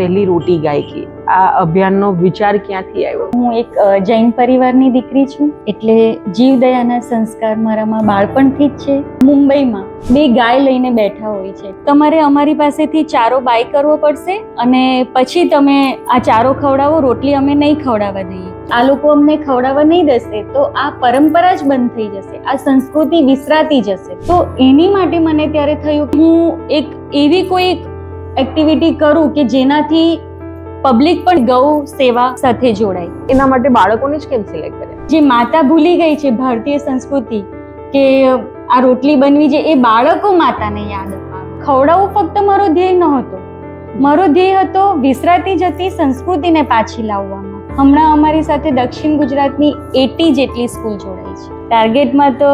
પહેલી રોટી ગાયકી. આ અભિયાનનો વિચાર ક્યાંથી આવ્યો? હું એક જૈન પરિવારની દીકરી છું. એટલે જીવદયાના સંસ્કાર મારામાં બાળપણથી જ છે. મુંબઈમાં બે ગાય લઈને બેઠા હોય છે. તમારે અમારી પાસેથી ચારો બાય કરવો પડશે અને પછી તમે આ ચારો ખવડાવો, રોટલી અમે નહીં ખવડાવવા દઈએ. આ લોકો અમને ખવડાવવા નહીં દેશે તો આ પરંપરા જ બંધ થઈ જશે. આ સંસ્કૃતિ વિસરાતી જશે. તો એની માટે મને ત્યારે થયું કે હું એક એવી કોઈ એક્ટિવિટી કરું કે જેનાથી પબ્લિક પણ ગૌ સેવા સાથે જોડાય. એના માટે બાળકોને જ કેમ સિલેક્ટ કરે? જે માતા ભૂલી ગઈ છે ભારતીય સંસ્કૃતિ કે આ રોટલી બનવી છે એ બાળકો માતાને યાદ અપાવે. ખવડાવવું ફક્ત મારો ધ્યેય નહોતો. મારો ધ્યેય હતો વિસરાતી જતી સંસ્કૃતિને પાછી લાવવામાં. હમણાં અમારી સાથે દક્ષિણ ગુજરાતની એટી જેટલી સ્કૂલ જોડાઈ છે. ટાર્ગેટમાં તો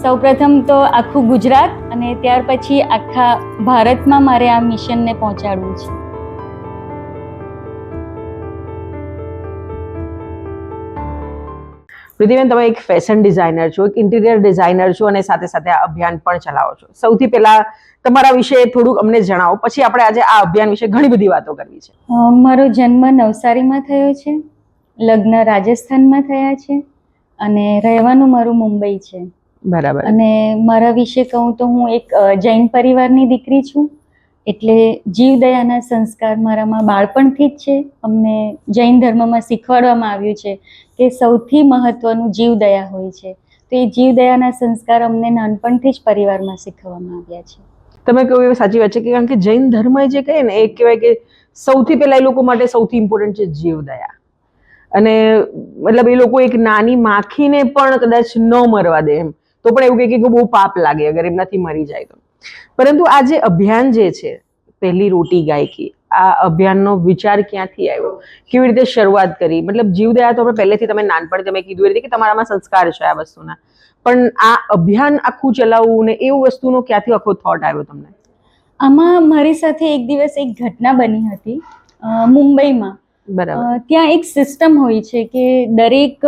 સૌપ્રથમ તો આખું ગુજરાત અને ત્યાર પછી આખા ભારતમાં મારે આ મિશનને પહોંચાડવું છે. પ્રીતિબેન તમે એક ફેશન ડિઝાઇનર છો એક ઇન્ટિરિયર ડિઝાઇનર છો અને સાથે સાથે આ અભિયાન પણ ચલાવો છો. સૌથી પહેલા તમારા વિશે થોડુંક અમને જણાવો. પછી આપણે આજે આ અભિયાન વિશે ઘણી બધી વાતો કરવી છે. મારો જન્મ નવસારીમાં થયો છે લગ્ન રાજસ્થાનમાં થયા છે અને રહેવાનું મારું મુંબઈ છે. બરાબર. અને મારા વિશે કહું તો હું એક જૈન પરિવારની દીકરી છું. એટલે જીવદયાના સંસ્કાર મારામાં બાળપણથી જ છે. અમને જૈન ધર્મમાં શીખવાડવામાં આવ્યું છે કે સૌથી મહત્વનું જીવદયા હોય છે. તો એ જીવદયાના સંસ્કાર અમને નાનપણથી જ પરિવારમાં શીખવવામાં આવ્યા છે. તમે કહ્યું એ સાચી વાત છે કે કારણ કે જૈન ધર્મ જે કહે ને એ કહેવાય કે સૌથી પહેલા એ લોકો માટે સૌથી ઇમ્પોર્ટન્ટ છે જીવદયા અને મતલબ એ લોકો એક નાની માખીને પણ કદાચ ન મરવા દે એમ. તો પણ એવું કહે કે બહુ પાપ લાગે, અગર એમનાથી મરી જાય તો. પરંતુ આ જે અભિયાન જે છે, પહેલી રોટી ગાયકી, આ અભિયાનનો વિચાર ક્યાંથી આવ્યો? કેવી રીતે શરૂઆત કરી? મતલબ જીવદયા તો આપણે પહેલેથી તમે નાનપણ તમે કીધું એ રીતે કે તમારામાં સંસ્કાર છે આ વસ્તુના. પણ આ અભિયાન આખું ચલાવવું ને એવું વસ્તુનો ક્યાંથી આખો થોટ આવ્યો તમને? આમાં મારી સાથે એક દિવસ એક ઘટના બની હતી મુંબઈમાં. બરાબર. ત્યાં એક સિસ્ટમ હોય છે કે દરેક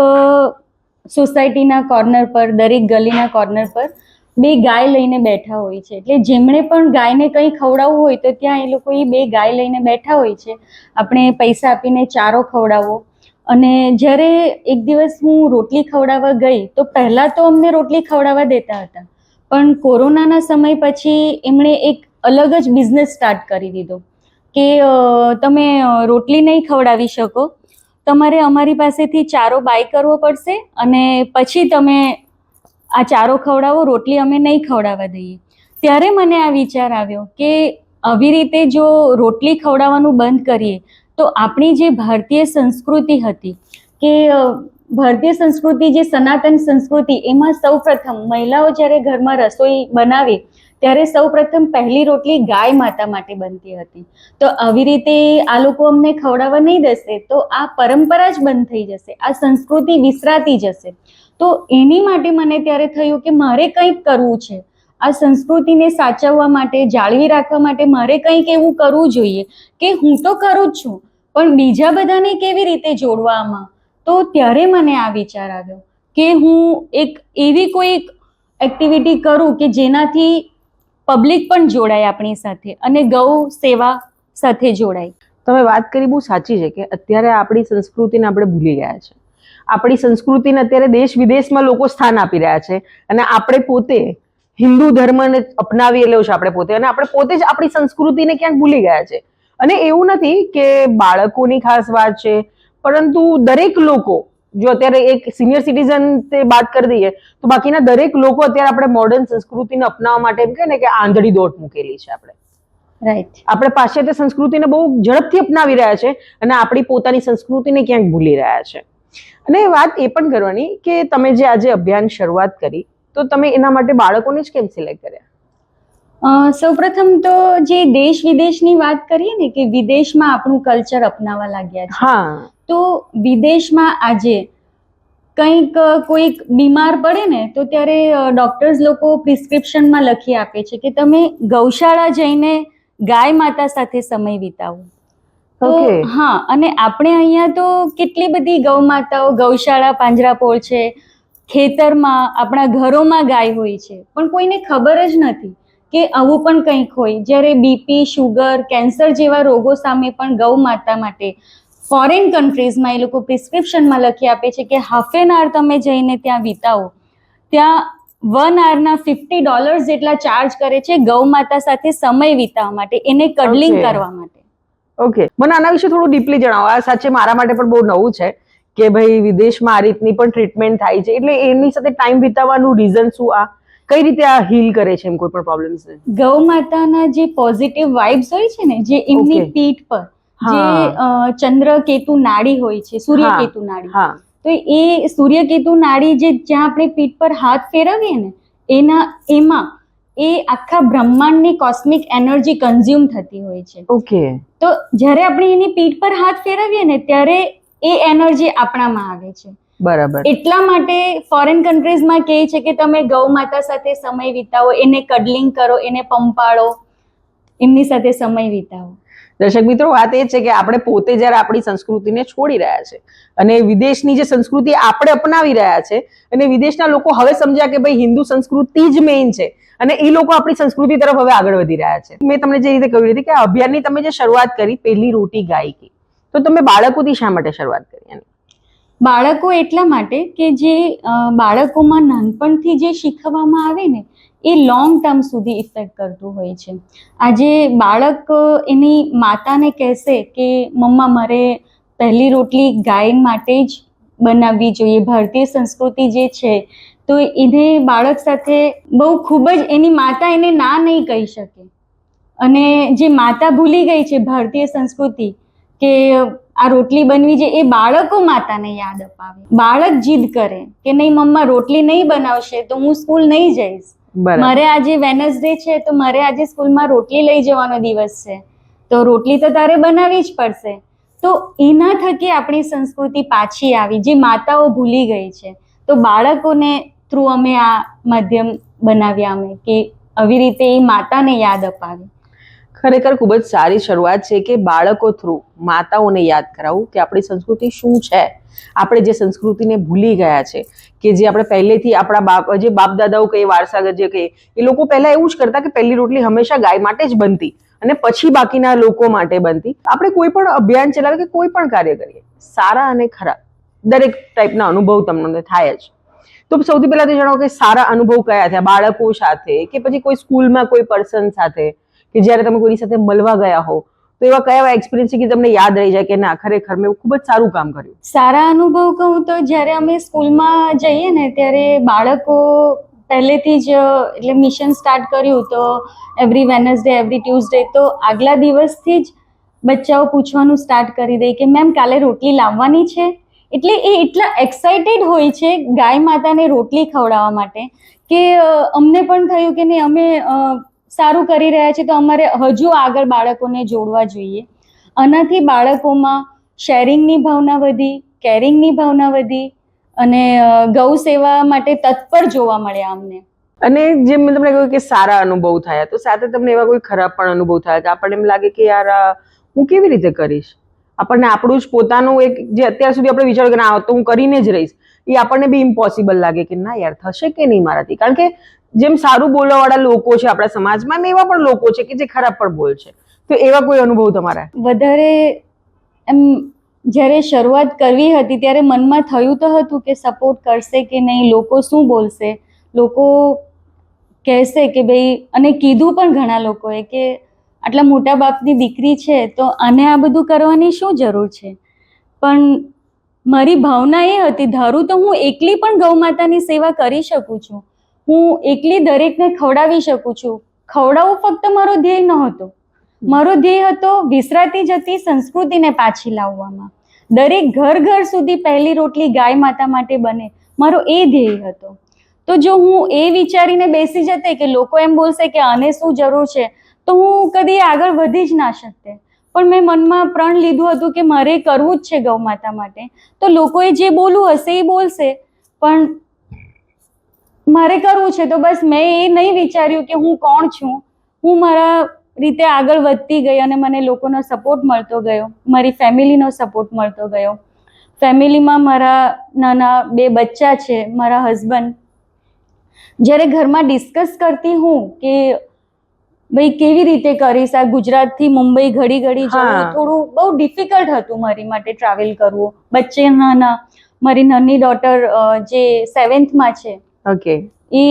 સોસાયટીના કોર્નર પર, દરેક ગલીના કોર્નર પર બે ગાય લઈને બેઠા હોય છે. એટલે જેમણે પણ ગાયને કંઈ ખવડાવવું હોય તો ત્યાં એ લોકો એ બે ગાય લઈને બેઠા હોય છે. આપણે પૈસા આપીને ચારો ખવડાવો. અને જ્યારે એક દિવસ હું રોટલી ખવડાવવા ગઈ તો પહેલાં તો અમને રોટલી ખવડાવવા દેતા હતા. પણ કોરોનાના સમય પછી એમણે એક અલગ જ બિઝનેસ સ્ટાર્ટ કરી દીધો. કે તમે રોટલી નહીં ખવડાવી શકો. તમારે અમારી પાસેથી ચારો બાય કરવો પડશે અને પછી તમે આ ચારો ખવડાવો, રોટલી અમે નહીં ખવડાવવા દઈએ. ત્યારે મને આ વિચાર આવ્યો કે, આવી રીતે જો રોટલી ખવડાવવાનું બંધ કરીએ, તો આપણી જે ભારતીય સંસ્કૃતિ હતી કે ભારતીય સંસ્કૃતિ જે સનાતન સંસ્કૃતિ, એમાં સૌ પ્રથમ મહિલાઓ જ્યારે ઘરમાં રસોઈ બનાવે ત્યારે સૌપ્રથમ પહેલી રોટલી ગાય માતા માટે બનતી હતી. તો આવી રીતે આ લોકો અમને ખવડાવવા નહીં દેશે તો આ પરંપરા જ બંધ થઈ જશે, આ સંસ્કૃતિ વિસરાતી જશે. તો એની માટે મને ત્યારે થયું કે મારે કંઈક કરવું છે. આ સંસ્કૃતિને સાચવવા માટે, જાળવી રાખવા માટે મારે કંઈક એવું કરવું જોઈએ કે હું તો કરું જ છું, પણ બીજા બધાને કેવી રીતે જોડવામાં? તો ત્યારે મને આ વિચાર આવ્યો કે હું એક એવી કોઈ એક્ટિવિટી કરું કે જેનાથી પબ્લિક પણ જોડાય આપણી સાથે અને ગૌ સેવા સાથે જોડાય. તમે વાત કરી બહુ સાચી છે કે અત્યારે આપણી સંસ્કૃતિને આપણે ભૂલી ગયા છે. આપણી સંસ્કૃતિને અત્યારે દેશ વિદેશમાં લોકો સ્થાન આપી રહ્યા છે અને આપણે પોતે હિન્દુ ધર્મને અપનાવી લેવું છે આપણે પોતે અને આપણે પોતે જ આપણી સંસ્કૃતિને ક્યાંક ભૂલી ગયા છે. અને એવું નથી કે બાળકોની ખાસ વાત છે, પરંતુ દરેક લોકો જો અત્યારે એક સિનિયર સિટીઝન તે વાત કરી દઈએ તો બાકીના દરેક લોકો અત્યારે આપણે મોડર્ન સંસ્કૃતિને અપનાવવા માટે એમ કહે ને કે આંધળી દોટ મૂકેલી છે આપણે. રાઈટ આપણે પાશ્ચાત્ય સંસ્કૃતિને બહુ ઝડપથી અપનાવી રહ્યા છે અને આપણી પોતાની સંસ્કૃતિને ક્યાંક ભૂલી રહ્યા છે. અને વાત એ પણ કરવાની કે તમે જે આજે અભિયાન શરૂઆત કરી તો તમે એના માટે બાળકોને જ કેમ સિલેક્ટ કર્યા? સૌપ્રથમ તો જે દેશ વિદેશની વાત કરીએ ને કે વિદેશમાં આપણું કલ્ચર અપનાવવા લાગ્યા છે. હા. તો વિદેશમાં આજે કંઈક કોઈક બીમાર પડે ને તો ત્યારે ડોક્ટર્સ લોકો પ્રિસ્ક્રિપ્શનમાં લખી આપે છે કે તમે ગૌશાળા જઈને ગાય માતા સાથે સમય વિતાવો. તો હા અને આપણે અહીંયા તો કેટલી બધી ગૌ માતાઓ ગૌશાળા પાંજરાપોળ છે ખેતરમાં આપણા ઘરોમાં ગાય હોય છે પણ કોઈને ખબર જ નથી કે આવું પણ કંઈક હોય. જ્યારે બીપી શુગર કેન્સર જેવા રોગો સામે પણ ગૌ માતા માટે ફોરેન કન્ટ્રીઝમાં એ લોકો પ્રિસ્ક્રિપ્શનમાં લખી આપે છે કે હાફ એન આવર તમે જઈને ત્યાં વિતાવો. ત્યાં વન આવરના ફિફ્ટી ડોલર્સ જેટલા ચાર્જ કરે છે ગૌ માતા સાથે સમય વિતાવવા માટે એને કડલિંગ કરવા માટે. ઓકે મને આના વિશે થોડું ડીપલી જણાવો. આ સાચે મારા માટે પણ બહુ નવું છે કે ભાઈ વિદેશમાં આ રીતની પણ ટ્રીટમેન્ટ થાય છે. એટલે એની સાથે ટાઈમ વિતાવવાનું રીઝન શું? આ કઈ રીતે આ હીલ કરે છે એમ કોઈ પણ પ્રોબ્લેમ્સ ગૌ માતાના જે પોઝિટિવ વાઇબ્સ હોય છે ને જે એમની. પીઠ પર જે. ચંદ્ર કેતુ નાડી હોય છે સૂર્ય કેતુ નાડી. તો એ સૂર્યકેતુ નાડી જે જ્યાં આપણે પીઠ પર હાથ ફેરવીએ ને એના એમાં એ આખા બ્રહ્માંડની કોસ્મિક એનર્જી કન્ઝ્યુમ થતી હોય છે. ઓકે. તો જ્યારે આપણે એની પીઠ પર હાથ ફેરવીએ ને ત્યારે એ એનર્જી આપણામાં આવે છે. બરાબર. એટલા માટે ફોરેન કન્ટ્રીઝમાં કહે છે કે તમે ગૌ માતા સાથે સમય વિતાવો એને કડલિંગ કરો એને પંપાળો એમની સાથે સમય વિતાવો. દર્શક મિત્રો, વાત એ છે કે આપણે પોતે જ્યારે આપણી સંસ્કૃતિને છોડી રહ્યા છે અને વિદેશની જે સંસ્કૃતિ આપણે અપનાવી રહ્યા છે અને વિદેશના લોકો હવે સમજ્યા કે ભાઈ હિન્દુ સંસ્કૃતિ જ મેઇન છે અને એ લોકો આપણી સંસ્કૃતિ તરફ હવે આગળ વધી રહ્યા છે. મેં તમને જે રીતે કહ્યું હતી કે અભિયાનની તમે જે શરૂઆત કરી પહેલી રોટી ગાયકી તો તમે બાળકોથી શા માટે શરૂઆત કરી એની? બાળકો એટલા માટે કે જે બાળકોમાં નાનપણથી જે શીખવવામાં આવે ને એ લોંગ ટર્મ સુધી ઇફેક્ટ કરતું હોય છે. આજે બાળક એની માતાને કહેશે કે, મમ્મા, મારે પહેલી રોટલી ગાય માટે જ બનાવવી જોઈએ. ભારતીય સંસ્કૃતિ જે છે, તો એને બાળક સાથે બહુ ખૂબ જ એની માતા એને ના નહીં કહી શકે. અને જે માતા ભૂલી ગઈ છે ભારતીય સંસ્કૃતિ કે આ રોટલી બનવી છે એ બાળકો માતાને યાદ અપાવે. બાળક જીદ કરે કે, નહીં, મમ્મા, રોટલી નહીં બનાવશે તો હું સ્કૂલ નહીં જઈશ. મારે આજે વેનસડે છે, તો મારે આજે સ્કૂલમાં રોટલી લઈ જવાનો દિવસ છે. તો રોટલી તો તારે બનાવવી જ પડશે. તો એના થકી આપણી સંસ્કૃતિ પાછી આવી, જે માતાઓ ભૂલી ગઈ છે. તો બાળકોને થ્રુ અમે આ માધ્યમ બનાવ્યા અમે, કે આવી રીતે એ માતાને યાદ અપાવે. ખરેખર ખૂબ જ સારી શરૂઆત છે કે બાળકો થ્રુ માતાઓને યાદ કરાવવું કે આપણી સંસ્કૃતિ શું છે. આપણે જે સંસ્કૃતિને ભૂલી ગયા છે કે જે આપણે પહેલેથી આપણા બાપ, જે બાપ દાદાઓ કહીએ વારસાગત જે કહીએ એ લોકો પહેલા એવું જ કરતા કે પહેલી રોટલી હંમેશા ગાય માટે જ બનતી અને પછી બાકીના લોકો માટે બનતી. આપણે કોઈ પણ અભિયાન ચલાવે કે કોઈ પણ કાર્ય કરીએ, સારા અને ખરાબ દરેક ટાઈપના અનુભવ તમને થાય જ. તો સૌથી પહેલા તો જણાવો કે સારા અનુભવ કયા થયા? બાળકો સાથે કે પછી કોઈ સ્કૂલમાં કોઈ પર્સન સાથે? કે જ્યારે તમે કોઈની સાથે મળવા ગયા હો તો એવા કયા એવા એક્સપિરિયન્સ છે કે તમને યાદ રહી જાય કે ના, ખરેખર મેં ખૂબ જ સારું કામ કર્યું? સારા અનુભવ કહું તો જ્યારે અમે સ્કૂલમાં જઈએ ને, ત્યારે બાળકો પહેલેથી જ, એટલે મિશન સ્ટાર્ટ કર્યું તો એવરી વેનસડે એવરી ટ્યુઝડે તો આગલા દિવસથી જ બચ્ચાઓ પૂછવાનું સ્ટાર્ટ કરી દે કે મેમ કાલે રોટલી લાવવાની છે? એટલે એ એટલા એક્સાઇટેડ હોય છે ગાય માતાને રોટલી ખવડાવવા માટે કે અમને પણ થયું કે નહીં, અમે સારું કરી રહ્યા છે, તો અમારે હજુ આગળ બાળકોને જોડવા જોઈએ. આનાથી બાળકોમાં શેરિંગની ભાવના વધી કેરિંગની ભાવના વધી અને ગૌ સેવા માટે તત્પર જોવા મળ્યા અમને. અને જેમ મેં તમને કહ્યું કે સારા અનુભવ થયા, તો સાથે તમને એવા કોઈ ખરાબ પણ અનુભવ થયા કે આપણને એમ લાગે કે યાર હું કેવી રીતે કરીશ? આપણને આપણું જ પોતાનું એક જે અત્યાર સુધી આપણે વિચાર કે ના, તો હું કરીને જ રહીશ, એ આપણને બી ઇમ્પોસિબલ લાગે કે ના યાર, થશે કે નહીં મારાથી? કારણ કે જેમ સારું બોલવાવાળા લોકો છે આપણા સમાજમાં ને એવા પણ લોકો છે કે જે ખરાબ પણ બોલ છે. તો એવા કોઈ અનુભવ તમારા? વધારે એમ જ્યારે શરૂઆત કરવી હતી ત્યારે મનમાં થયું તો હતું કે સપોર્ટ કરશે કે નહીં, લોકો શું બોલશે? લોકો કહેશે કે ભાઈ, અને કીધું પણ ઘણા લોકોએ કે આટલા મોટા બાપની દીકરી છે તો આને આ બધું કરવાની શું જરૂર છે? પણ મારી ભાવના એ હતી, ધારું તો હું એકલી પણ ગૌ માતાની સેવા કરી શકું છું. હું એકલી દરેકને ખવડાવી શકું છું. ખવડાવવું ફક્ત મારો ધ્યેય નહોતો. મારો ધ્યેય હતો વિસરાતી જતી સંસ્કૃતિને પાછી લાવવામાં. દરેક ઘર ઘર સુધી પહેલી રોટલી ગાય માતા માટે બને, મારો એ ધ્યેય હતો. તો જો હું એ વિચારીને બેસી જતે કે લોકો એમ બોલશે કે આને શું જરૂર છે, તો હું કદી આગળ વધી જ ના શકતે. પણ મેં મનમાં પ્રણ લીધું હતું કે મારે કરવું જ છે ગૌ માતા માટે. તો લોકોએ જે બોલવું હશે એ બોલશે, પણ મારે કરવું છે તો બસ મેં એ નહીં વિચાર્યું કે હું કોણ છું. હું મારા રીતે આગળ વધતી ગઈ અને મને લોકોનો સપોર્ટ મળતો ગયો. મારી ફેમિલીનો સપોર્ટ મળતો ગયો. ફેમિલીમાં મારા નાના બે બચ્ચા છે મારા હસબન્ડ જ્યારે ઘરમાં ડિસ્કસ કરતી હું કે ભાઈ કેવી રીતે કરીશ આ ગુજરાતથી મુંબઈ ઘડી ઘડી જવું થોડું બહુ ડિફિકલ્ટ હતું મારી માટે ટ્રાવેલ કરવું. બચ્ચે નાના મારી નાની ડોટર જે સેવન્થમાં છે ઓકે એ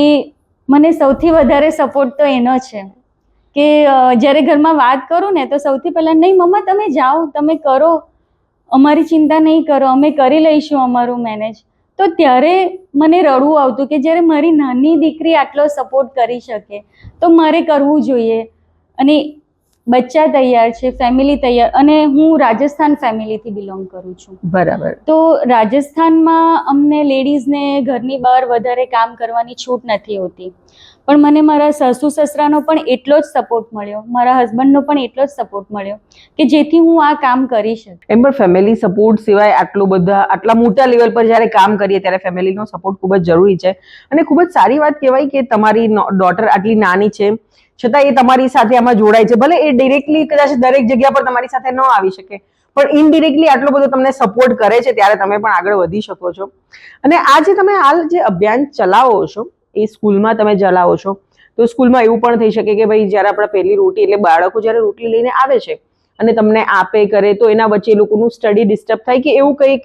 મને સૌથી વધારે સપોર્ટ તો એનો છે. કે જ્યારે ઘરમાં વાત કરું ને, તો સૌથી પહેલાં, નહીં, મમ્મા, તમે જાઓ, તમે કરો. અમારી ચિંતા નહીં કરો. અમે કરી લઈશું અમારું મેનેજ તો ત્યારે મને રડવું આવતું કે જ્યારે મારી નાની દીકરી આટલો સપોર્ટ કરી શકે, તો મારે કરવું જોઈએ. અને બચ્ચા તૈયાર છે ફેમિલી તૈયાર અને હું રાજસ્થાન ફેમિલીથી બિલોંગ કરું છું. બરાબર. તો રાજસ્થાનમાં અમને લેડીઝને ઘરની બહાર વધારે કામ કરવાની છૂટ નથી હોતી. પણ મને મારા સાસુ સસરાનો પણ એટલો જ સપોર્ટ મળ્યો મારા હસબન્ડનો પણ એટલો જ સપોર્ટ મળ્યો કે જેથી હું આ કામ કરી શકું. એમ પણ ફેમિલી સપોર્ટ સિવાય આટલું બધા આટલા મોટા લેવલ પર જ્યારે કામ કરીએ ત્યારે ફેમિલીનો સપોર્ટ ખૂબ જ જરૂરી છે. અને ખૂબ જ સારી વાત કહેવાય કે તમારી ડોટર આટલી નાની છે છતાં એ તમારી સાથે આમાં જોડાય છે. ભલે એ ડિરેક્ટલી કદાચ દરેક જગ્યા પર તમારી સાથે ન આવી શકે, પણ ઇનડિરેક્ટલી આટલો બધો તમને સપોર્ટ કરે છે ત્યારે તમે પણ આગળ વધી શકો છો. અને આ જે તમે હાલ જે અભિયાન ચલાવો છો, એ સ્કૂલમાં તમે ચલાવો છો, તો સ્કૂલમાં એવું પણ થઈ શકે કે ભાઈ જ્યારે આપણે પહેલી રોટી, એટલે બાળકો જ્યારે રોટલી લઈને આવે છે અને તમને આપે, કરે, તો એના વચ્ચે એ લોકોનું સ્ટડી ડિસ્ટર્બ થાય કે એવું કંઈક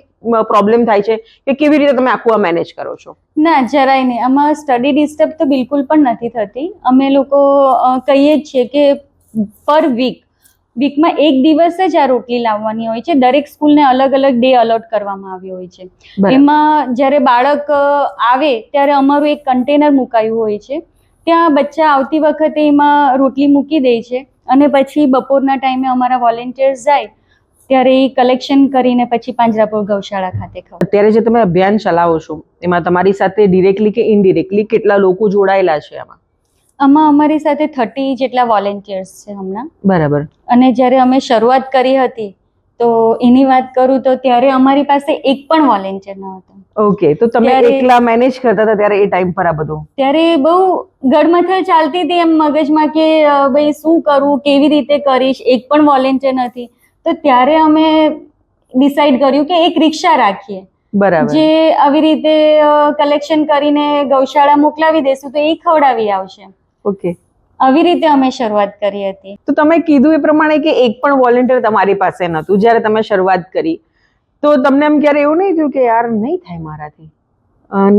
પ્રોબ્લેમ થાય છે કે કેવી રીતે તમે આખું આ મેનેજ કરો છો? ના જરાય નહીં. આમાં સ્ટડી ડિસ્ટર્બ તો બિલકુલ પણ નથી થતી. અમે લોકો કહીએ જ છીએ કે પર વીક વીકમાં એક દિવસ જ આ રોટલી લાવવાની હોય છે. દરેક સ્કૂલને અલગ અલગ ડે અલોટ કરવામાં આવ્યો હોય છે. એમાં જ્યારે બાળક આવે ત્યારે અમારું એક કન્ટેનર મુકાયું હોય છે. ત્યાં બચ્ચા આવતી વખતે એમાં રોટલી મૂકી દે છે અને પછી બપોરના ટાઈમે અમારા વોલેન્ટિયર્સ જાય ત્યારે એ કલેક્શન કરીને પછી પાંજરાપોળ ગૌશાળા ખાતે ખવડાવે અત્યારે જે તમે અભિયાન ચલાવો છો એમાં તમારી સાથે ડિરેક્ટલી કે ઇનડિરેક્ટલી કેટલા લોકો જોડાયેલા છે આમાં? આમાં અમારી સાથે થર્ટી જેટલા વોલેન્ટિયર્સ છે હમણાં. બરાબર. અને જ્યારે અમે શરૂઆત કરી હતી તો એની વાત કરું તો ત્યારે અમારી પાસે એક પણ વોલેન્ટિયર ન હતો. ઓકે તો તમે એકલા મેનેજ કરતા હતા ત્યારે એ ટાઈમ પર આ બધું? ત્યારે બહુ ગડમથળ ચાલતી હતી એમ મગજમાં કે ભાઈ શું કરવું કેવી રીતે કરીશ? એક પણ વોલેન્ટિયર નથી. તો ત્યારે અમે ડિસાઈડ કર્યું કે એક રિક્ષા રાખીએ. બરાબર. જે આવી રીતે કલેક્શન કરીને ગૌશાળા મોકલાવી દેશું તો એ ખવડાવી આવશે. ઓકે. આવી રીતે અમે શરૂઆત કરી હતી. તો તમે કીધું એ પ્રમાણે કે એક પણ વોલેન્ટિયર તમારી પાસે નહોતું જ્યારે તમે શરૂઆત કરી. તો તમને એમ ક્યારે એવું નહીં થયું કે યાર નહીં થાય મારાથી.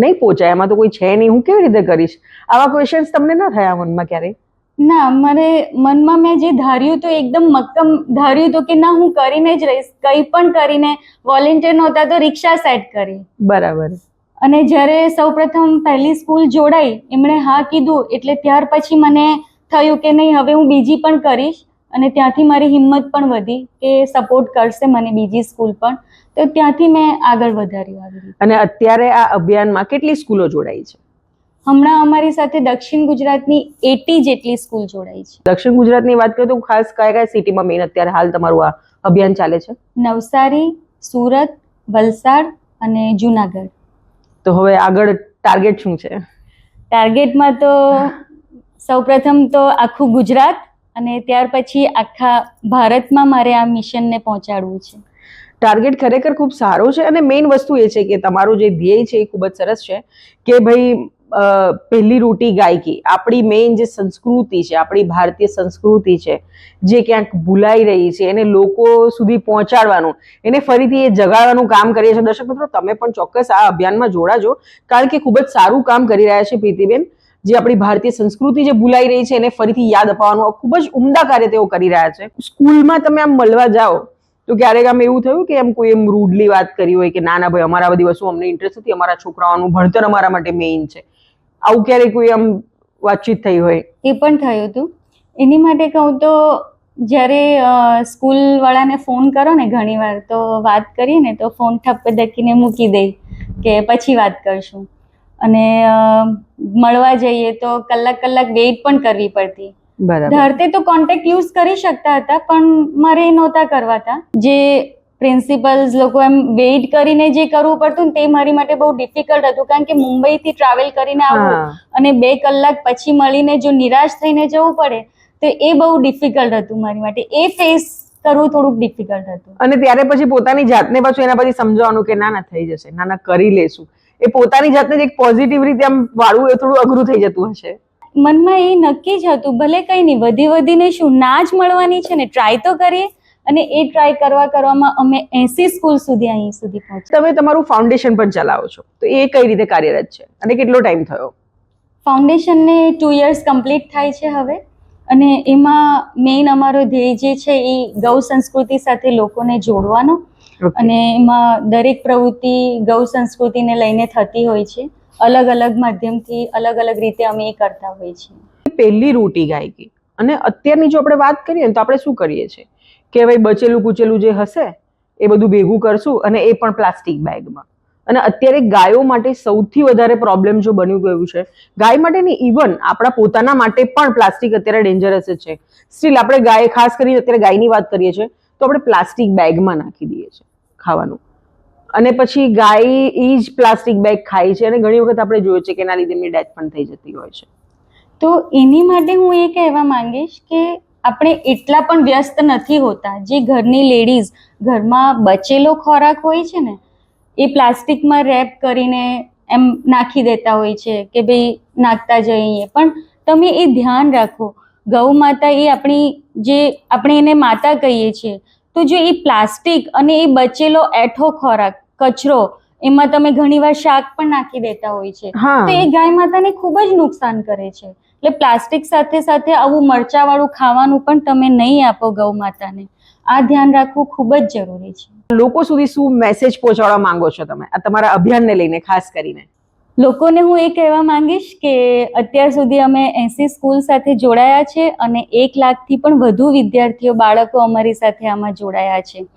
નહીં પહોંચાય એમાં તો કોઈ છે નહીં હું કેવી રીતે કરીશ? આવા ક્વેશ્ચન્સ તમને ન થયા મનમાં ક્યારે ના મને મનમાં મેં જે ધાર્યું તો એકદમ મક્કમ ધાર્યું તો કે ના હું કરીને જ રહીશ. કંઈ પણ કરીને વોલેન્ટિયર નહોતા તો રિક્ષા સેટ કરી. બરાબર. અને જ્યારે સૌપ્રથમ પહેલી સ્કૂલ જોડાઈ એમણે હા કીધું એટલે ત્યાર પછી મને થયું કે નહીં હવે હું બીજી પણ કરીશ. અને ત્યાંથી મારી હિંમત પણ વધી કે સપોર્ટ કરશે મને બીજી સ્કૂલ પણ. તો ત્યાંથી મેં આગળ વધાર્યું આવી અને અત્યારે આ અભિયાનમાં કેટલી સ્કૂલો જોડાઈ છે? હમણાં અમારી સાથે દક્ષિણ ગુજરાતની એટી જેટલી સ્કૂલ જોડાઈ છે. દક્ષિણ ગુજરાતની વાત કરીએ તો ખાસ કયા કયા સિટીમાં મેઇન અત્યારે હાલ તમારું આ અભિયાન ચાલે છે? નવસારી સુરત વલસાડ અને જુનાગઢ. તો હવે આગળ ટાર્ગેટ શું છે? ટાર્ગેટમાં તો સૌપ્રથમ તો આખું ગુજરાત અને ત્યાર પછી આખા ભારતમાં મારે આ મિશનને પહોંચાડવું છે. ટાર્ગેટ ખરેખર ખૂબ સારો છે અને મેઇન વસ્તુ એ છે કે તમારું જે ધ્યેય છે એ ખૂબ જ સરસ છે કે ભાઈ પહેલી રોટી ગાયકી. આપણી મેઇન જે સંસ્કૃતિ છે, આપણી ભારતીય સંસ્કૃતિ છે, જે ક્યાંક ભૂલાઈ રહી છે, એને લોકો સુધી પહોંચાડવાનું, એને ફરીથી એ જગાડવાનું કામ કરીએ છીએ દર્શક મિત્રો, તમે પણ ચોક્કસ આ અભિયાનમાં જોડાજો, કારણ કે ખૂબ જ સારું કામ કરી રહ્યા છે પ્રીતિબેન. જે આપણી ભારતીય સંસ્કૃતિ જે ભૂલાઈ રહી છે, એને ફરીથી યાદ અપાવવાનું ખૂબ જ ઉમદા કાર્ય તેઓ કરી રહ્યા છે. સ્કૂલમાં તમે આમ મળવા જાઓ, તો ક્યારેક આમ એવું થયું કે એમ કોઈ એમ રૂડલી વાત કરી હોય કે, ના ના, ભાઈ, અમારા બધી વસ્તુ અમને ઇન્ટરેસ્ટ નથી, અમારા છોકરાઓનું ભણતર અમારા માટે મેઇન છે. આવું ક્યારેક કોઈ આમ વાતચીત થઈ હોય? એ પણ થયું હતું. એની માટે કહું તો જ્યારે સ્કૂલવાળાને ફોન કરો ને ઘણીવાર તો વાત કરીએ ને તો ફોન ઠપ્પે દકીને મૂકી દે કે પછી વાત કરશું. અને મળવા જઈએ તો કલાક કલાક વેઇટ પણ કરવી પડતી. ધરતે તો કોન્ટેક્ટ યુઝ કરી શકતા હતા પણ મારે એ નહોતા કરવાતા. જે પ્રિન્સિપલ્સ લોકો એમ વેઇટ કરીને જે કરવું પડતું ને તે મારી માટે બહુ ડિફિકલ્ટ હતું. કારણ કે મુંબઈથી ટ્રાવેલ કરીને આવવું અને બે કલાક પછી મળીને જો નિરાશ થઈને જવું પડે તો એ બહુ ડિફિકલ્ટ હતું મારી માટે. એ ફેસ કરવું થોડુંક ડિફિકલ્ટ હતું. અને ત્યારે પછી પોતાની જાતને પાછું એના પછી સમજાવવાનું કે ના ના થઈ જશે. ના ના કરી લેશું. એ પોતાની જાતને જ એક પોઝિટિવ રીતે આમ વાળવું એ થોડું અઘરું થઈ જતું હશે. મનમાં એ નક્કી જ હતું ભલે કંઈ નહીં વધી વધીને શું ના જ મળવાની છે ને? ટ્રાય તો કરીએ. અને એ ટ્રાય કરવા કરવામાં અમે એસી સ્કૂલ સુધી અહીં સુધી પહોંચ્યા. તમે તમારું ફાઉન્ડેશન પણ ચલાવો છો. તો એ કઈ રીતે કાર્યરત છે? અને કેટલો ટાઈમ થયો? ફાઉન્ડેશનને ટુ યર્સ કમ્પ્લીટ થાય છે હવે. અને એમાં મેઇન અમારો ધ્યેય જે છે એ ગૌ સંસ્કૃતિ સાથે લોકોને જોડવાનો. અને એમાં દરેક પ્રવૃત્તિ ગૌ સંસ્કૃતિને લઈને થતી હોય છે. અલગ અલગ માધ્યમથી અલગ અલગ રીતે અમે એ કરતા હોઈએ છીએ. પહેલી રોટી ગાયકી અને અત્યારની જો આપણે વાત કરીએ ને તો આપણે શું કરીએ છીએ? કે ભાઈ બચેલું કુચેલું જે હશે, એ બધું ભેગું કરશું અને એ પણ પ્લાસ્ટિક બેગમાં. અને અત્યારે ગાયો માટે સૌથી વધારે પ્રોબ્લેમ જો બન્યું ગયું છે. ગાય માટે નહીં ઇવન આપણા પોતાના માટે પણ પ્લાસ્ટિક અત્યારે ડેન્જરસ છે. સ્ટીલ આપણે ગાય, ખાસ કરીને અત્યારે ગાયની વાત કરીએ છીએ, તો આપણે પ્લાસ્ટિક બેગમાં નાખી દઈએ છીએ ખાવાનું. અને પછી ગાય એ જ પ્લાસ્ટિક બેગ ખાય છે અને ઘણી વખત આપણે જોયું છે કે એના લીધે એમની ડેથ પણ થઈ જતી હોય છે. તો એની માટે હું એ કહેવા માંગીશ કે આપણે એટલા પણ વ્યસ્ત નથી હોતા. જે ઘરની લેડીઝ ઘરમાં બચેલો ખોરાક હોય છે ને એ પ્લાસ્ટિકમાં રેપ કરીને એમ નાખી દેતા હોય છે કે ભાઈ નાખતા જઈએ પણ તમે એ ધ્યાન રાખો. ગૌ માતા એ આપણી જે આપણે એને માતા કહીએ છીએ તો જો એ પ્લાસ્ટિક અને એ બચેલો એઠો ખોરાક કચરો એમાં તમે ઘણીવાર શાક પણ નાખી દેતા હોય છે તો એ ગાય માતાને ખૂબ જ નુકસાન કરે છે. એટલે પ્લાસ્ટિક સાથે સાથે આવું મરચાવાળું ખાવાનું પણ તમે નહીં આપો ગૌ માતાને. આ ધ્યાન રાખવું ખૂબ જ જરૂરી છે. લોકો સુધી શું મેસેજ પહોંચાડવા માંગો છો તમે? આ તમારા અભિયાનને લઈને ખાસ કરીને. લોકોને હું એ કહેવા માંગીશ કે અત્યાર સુધી અમે એસી સ્કૂલ સાથે જોડાયા છે અને એક લાખથી પણ વધુ વિદ્યાર્થીઓ બાળકો અમારી સાથે આમાં જોડાયા છે.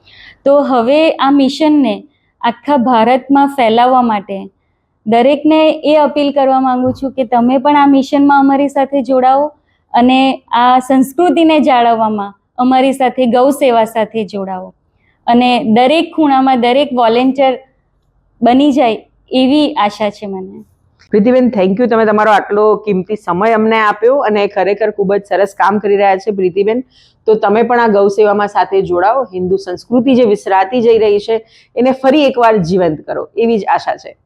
તો હવે આ મિશનને આખા ભારતમાં ફેલાવવા માટે દરેકને એ અપીલ કરવા માંગુ છું કે તમે પણ આ મિશનમાં અમારી સાથે જોડાઓ અને આ સંસ્કૃતિને જાળવવામાં અમારી સાથે ગૌ સેવા સાથે જોડાઓ. અને દરેક ખૂણામાં દરેક વોલેન્ટિયર બની જાય એવી આશા છે મને. પ્રીતિબેન થેન્ક યુ તમે તમારો આટલો કિંમતી સમય અમને આપ્યો અને ખરેખર ખૂબ જ સરસ કામ કરી રહ્યા છે પ્રીતિબેન. તો તમે પણ આ ગૌ સેવામાં સાથે જોડાઓ. હિન્દુ સંસ્કૃતિ જે વિસરાતી જઈ રહી છે, એને ફરી એકવાર જીવંત કરો એવી જ આશા છે.